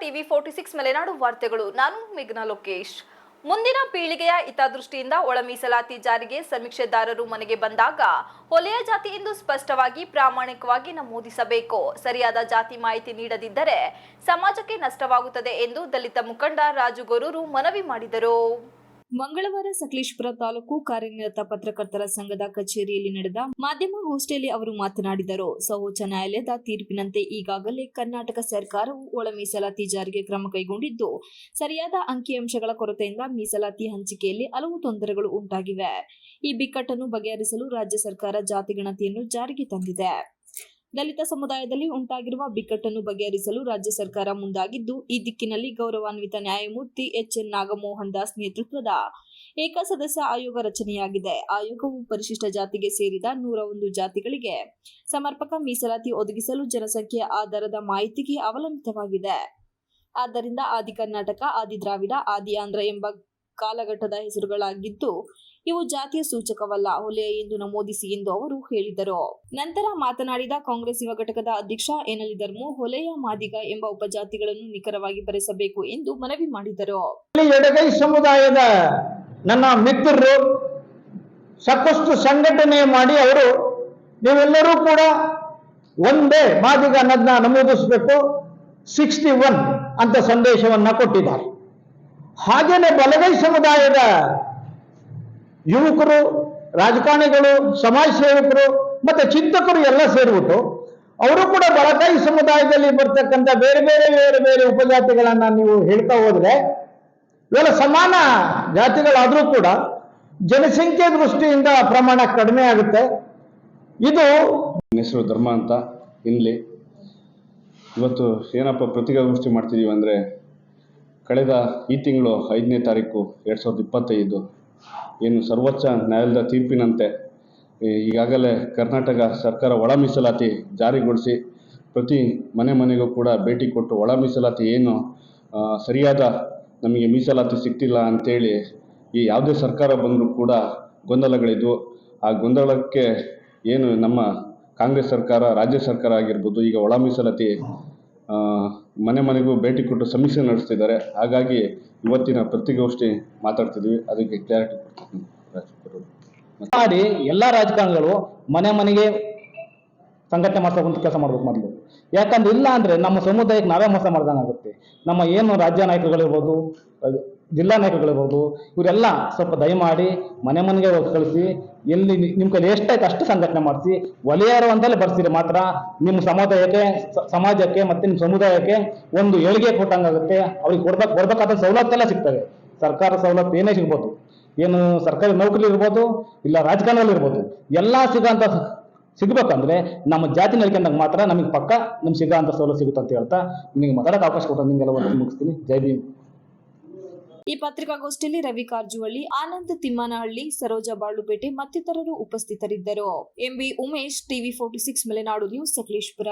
TV forty six Malenadu ವಾರ್ತೆಗಳು. ನಾನು ಮೇಘನಾ ಲೋಕೇಶ್. ಮುಂದಿನ ಪೀಳಿಗೆಯ ಹಿತದೃಷ್ಟಿಯಿಂದ ಒಳ ಮೀಸಲಾತಿ ಜಾರಿಗೆ ಸಮೀಕ್ಷೆದಾರರು ಮನೆಗೆ ಬಂದಾಗ ಹೊಲೆಯ ಜಾತಿ ಎಂದು ಸ್ಪಷ್ಟವಾಗಿ ಪ್ರಾಮಾಣಿಕವಾಗಿ ನಮೂದಿಸಬೇಕು. ಸರಿಯಾದ ಜಾತಿ ಮಾಹಿತಿ ನೀಡದಿದ್ದರೆ ಸಮಾಜಕ್ಕೆ ನಷ್ಟವಾಗುತ್ತದೆ ಎಂದು ದಲಿತ ಮುಖಂಡ ರಾಜು ಗೊರೂರು ಮನವಿ ಮಾಡಿದರು. ಮಂಗಳವಾರ ಸಕಲೇಶ್ಪುರ ತಾಲೂಕು ಕಾರ್ಯನಿರತ ಪತ್ರಕರ್ತರ ಸಂಘದ ಕಚೇರಿಯಲ್ಲಿ ನಡೆದ ಮಾಧ್ಯಮ ಗೋಷ್ಠಿಯಲ್ಲಿ ಅವರು ಮಾತನಾಡಿದರು. ಸರ್ವೋಚ್ಚ ನ್ಯಾಯಾಲಯದ ತೀರ್ಪಿನಂತೆ ಈಗಾಗಲೇ ಕರ್ನಾಟಕ ಸರ್ಕಾರವು ಒಳ ಮೀಸಲಾತಿ ಜಾರಿಗೆ ಕ್ರಮ ಕೈಗೊಂಡಿದ್ದು, ಸರಿಯಾದ ಅಂಕಿಅಂಶಗಳ ಕೊರತೆಯಿಂದ ಮೀಸಲಾತಿ ಹಂಚಿಕೆಯಲ್ಲಿ ಹಲವು ತೊಂದರೆಗಳು ಉಂಟಾಗಿವೆ. ಈ ಬಿಕ್ಕಟ್ಟನ್ನು ಬಗೆಹರಿಸಲು ರಾಜ್ಯ ಸರ್ಕಾರ ಜಾತಿ ಗಣತಿಯನ್ನು ಜಾರಿಗೆ ತಂದಿದೆ. ದಲಿತ ಸಮುದಾಯದಲ್ಲಿ ಉಂಟಾಗಿರುವ ಬಿಕ್ಕಟ್ಟನ್ನು ಬಗೆಹರಿಸಲು ರಾಜ್ಯ ಸರ್ಕಾರ ಮುಂದಾಗಿದ್ದು, ಈ ದಿಕ್ಕಿನಲ್ಲಿ ಗೌರವಾನ್ವಿತ ನ್ಯಾಯಮೂರ್ತಿ ಎಚ್ ಎನ್ ನಾಗಮೋಹನ್ ದಾಸ್ ನೇತೃತ್ವದ ಏಕಸದಸ್ಯ ಆಯೋಗ ರಚನೆಯಾಗಿದೆ. ಆಯೋಗವು ಪರಿಶಿಷ್ಟ ಜಾತಿಗೆ ಸೇರಿದ ನೂರ ಒಂದು ಜಾತಿಗಳಿಗೆ ಸಮರ್ಪಕ ಮೀಸಲಾತಿ ಒದಗಿಸಲು ಜನಸಂಖ್ಯೆಯ ಆಧಾರದ ಮಾಹಿತಿಗೆ ಅವಲಂಬಿತವಾಗಿದೆ. ಆದ್ದರಿಂದ ಆದಿ ಕರ್ನಾಟಕ, ಆದಿ ದ್ರಾವಿಡ, ಆದಿ ಆಂಧ್ರ ಎಂಬ ಕಾಲಘಟ್ಟದ ಹೆಸರುಗಳಾಗಿದ್ದು ಇವು ಜಾತಿಯ ಸೂಚಕವಲ್ಲ. ಹೊಲೆ ಎಂದು ನಮೂದಿಸಿ ಎಂದು ಅವರು ಹೇಳಿದರು. ನಂತರ ಮಾತನಾಡಿದ ಕಾಂಗ್ರೆಸ್ ಯುವ ಘಟಕದ ಅಧ್ಯಕ್ಷ ಎನಲಿ ಧರ್ಮು ಹೊಲೆಯ ಮಾದಿಗ ಎಂಬ ಉಪಜಾತಿಗಳನ್ನು ನಿಖರವಾಗಿ ಬರೆಸಬೇಕು ಎಂದು ಮನವಿ ಮಾಡಿದರು. ಎಡಗೈ ಸಮುದಾಯದ ನನ್ನ ಮಿತ್ರರು, ಸಾಕಷ್ಟು ಸಂಘಟನೆ ಮಾಡಿ ಅವರು, ನೀವೆಲ್ಲರೂ ಕೂಡ ಒಂದೇ ಮಾದಿಗ ಅನ್ನೋದನ್ನ ನಮೂದಿಸಬೇಕು, ಸಿಕ್ಸ್ಟಿ ಒನ್ ಅಂತ ಸಂದೇಶವನ್ನ ಕೊಟ್ಟಿದ್ದಾರೆ. ಹಾಗೇನೆ ಬಲಗೈ ಸಮುದಾಯದ ಯುವಕರು, ರಾಜಕಾರಣಿಗಳು, ಸಮಾಜ ಸೇವಕರು, ಮತ್ತೆ ಚಿಂತಕರು ಎಲ್ಲ ಸೇರಿಬಿಟ್ಟು ಅವರು ಕೂಡ ಬಳಕಾಯಿ ಸಮುದಾಯದಲ್ಲಿ ಬರ್ತಕ್ಕಂಥ ಬೇರೆ ಬೇರೆ ಬೇರೆ ಬೇರೆ ಉಪಜಾತಿಗಳನ್ನು ನೀವು ಹೇಳ್ತಾ ಹೋದರೆ, ಇವೆಲ್ಲ ಸಮಾನ ಜಾತಿಗಳಾದರೂ ಕೂಡ ಜನಸಂಖ್ಯೆ ದೃಷ್ಟಿಯಿಂದ ಪ್ರಮಾಣ ಕಡಿಮೆ ಆಗುತ್ತೆ. ಇದು ಹೆಸರು ಧರ್ಮ ಅಂತ ಇಲ್ಲಿ ಇವತ್ತು ಏನಪ್ಪ ಪ್ರತಿಕಾಗೋಷ್ಠಿ ಮಾಡ್ತಿದ್ದೀವಿ ಅಂದರೆ, ಕಳೆದ ಈ ತಿಂಗಳು ಐದನೇ ತಾರೀಕು ಎರಡು ಸಾವಿರದ ಇಪ್ಪತ್ತೈದು ಏನು ಸರ್ವೋಚ್ಚ ನ್ಯಾಯಾಲಯದ ತೀರ್ಪಿನಂತೆ ಈಗಾಗಲೇ ಕರ್ನಾಟಕ ಸರ್ಕಾರ ಒಳ ಮೀಸಲಾತಿ ಜಾರಿಗೊಳಿಸಿ ಪ್ರತಿ ಮನೆ ಮನೆಗೂ ಕೂಡ ಭೇಟಿ ಕೊಟ್ಟು ಒಳ ಮೀಸಲಾತಿ ಏನು ಸರಿಯಾದ ನಮಗೆ ಮೀಸಲಾತಿ ಸಿಗ್ತಿಲ್ಲ ಅಂತೇಳಿ ಈ ಯಾವುದೇ ಸರ್ಕಾರ ಬಂದರೂ ಕೂಡ ಗೊಂದಲಗಳಿದ್ವು ಆ ಗೊಂದಲಕ್ಕೆ ಏನು ನಮ್ಮ ಕಾಂಗ್ರೆಸ್ ಸರ್ಕಾರ, ರಾಜ್ಯ ಸರ್ಕಾರ ಆಗಿರ್ಬೋದು ಈಗ ಒಳ ಮೀಸಲಾತಿ ಮನೆ ಮನೆಗೂ ಭೇಟಿ ಕೊಟ್ಟು ಸಮೀಕ್ಷೆ ನಡೆಸ್ತಿದ್ದಾರೆ. ಹಾಗಾಗಿ ಇವತ್ತಿನ ಪತ್ರಿಕಾಗೋಷ್ಠಿ ಮಾತಾಡ್ತಿದ್ವಿ. ಅದಕ್ಕೆ ಕ್ಲಾರಿಟಿ ಕೊಡ್ತೀನಿ ಮಾಡಿ ಎಲ್ಲಾ ರಾಜಕಾರಣಿಗಳು ಮನೆ ಮನೆಗೆ ಸಂಘಟನೆ ಮಾಡ್ತಕ್ಕಂಥ ಕೆಲಸ ಮಾಡ್ಬೇಕು ಮೊದಲು. ಯಾಕಂದ್ರೆ ಇಲ್ಲ ಅಂದ್ರೆ ನಮ್ಮ ಸಮುದಾಯಕ್ಕೆ ನಾವೇ ಮೋಸ ಮಾಡ್ದಂಗಾಗುತ್ತೆ. ನಮ್ಮ ಏನು ರಾಜ್ಯ ನಾಯಕರುಗಳಿರ್ಬೋದು ಜಿಲ್ಲಾ ನಾಯಕರುಗಳಿರ್ಬೋದು ಇವರೆಲ್ಲ ಸ್ವಲ್ಪ ದಯಮಾಡಿ ಮನೆ ಮನೆಗೆ ಹೋಗಿ ಕಳಿಸಿ, ಎಲ್ಲಿ ನಿಮ್ಮ ಕೈಲಿ ಎಷ್ಟಾಯ್ತು ಅಷ್ಟು ಸಂಘಟನೆ ಮಾಡಿಸಿ, ಒಲೆಯಾರು ಅಂತಲೇ ಬರ್ಸಿರಿ ಮಾತ್ರ, ನಿಮ್ಮ ಸಮುದಾಯಕ್ಕೆ ಸಮಾಜಕ್ಕೆ ಮತ್ತೆ ನಿಮ್ಮ ಸಮುದಾಯಕ್ಕೆ ಒಂದು ಏಳಿಗೆ ಕೊಟ್ಟಂಗಾಗುತ್ತೆ, ಅವ್ರಿಗೆ ಕೊಡ್ಬೇಕು ಕೊಡ್ಬೇಕಾದ ಸವಲತ್ತೆಲ್ಲ ಸಿಗ್ತವೆ. ಸರ್ಕಾರ ಸವಲತ್ತು ಏನೇ ಸಿಗ್ಬೋದು. ಏನು ಸರ್ಕಾರಿ ನೌಕರಿ ಇರ್ಬೋದು, ಇಲ್ಲ ರಾಜಕಾರಣದಲ್ಲಿ ಇರ್ಬೋದು, ಎಲ್ಲ ಸಿಗೋಂಥ ಸಿಗ್ಬೇಕಂದ್ರೆ ನಮ್ಮ ಜಾತಿ ನಡ್ಕೊಂಡಾಗ ಮಾತ್ರ ನಮಗೆ ಪಕ್ಕ ನಮ್ಗೆ ಸಿಗೋ ಅಂತ ಸೌಲಭ್ಯ ಸಿಗುತ್ತೆ ಅಂತ ಹೇಳ್ತಾ, ನಿಮಗೆ ಮಾತಾಡೋಕೆ ಅವಕಾಶ ಕೊಟ್ಟು ನಿಮಗೆಲ್ಲ ಒಂದು ಮುಗಿಸ್ತೀನಿ. ಜೈ ಭೀಮ್. ಈ ಪತ್ರಿಕಾಗೋಷ್ಠಿಯಲ್ಲಿ ರವಿ ಕಾರಜುವಳ್ಳಿ ಆನಂದ್ ತಿಮ್ಮನಹಳ್ಳಿ, ಸರೋಜ ಬಾಳುಪೇಟೆ ಮತ್ತಿತರರು ಉಪಸ್ಥಿತರಿದ್ದರು. MB Umesh, TV forty six, Malenadu news, Sakleshpur.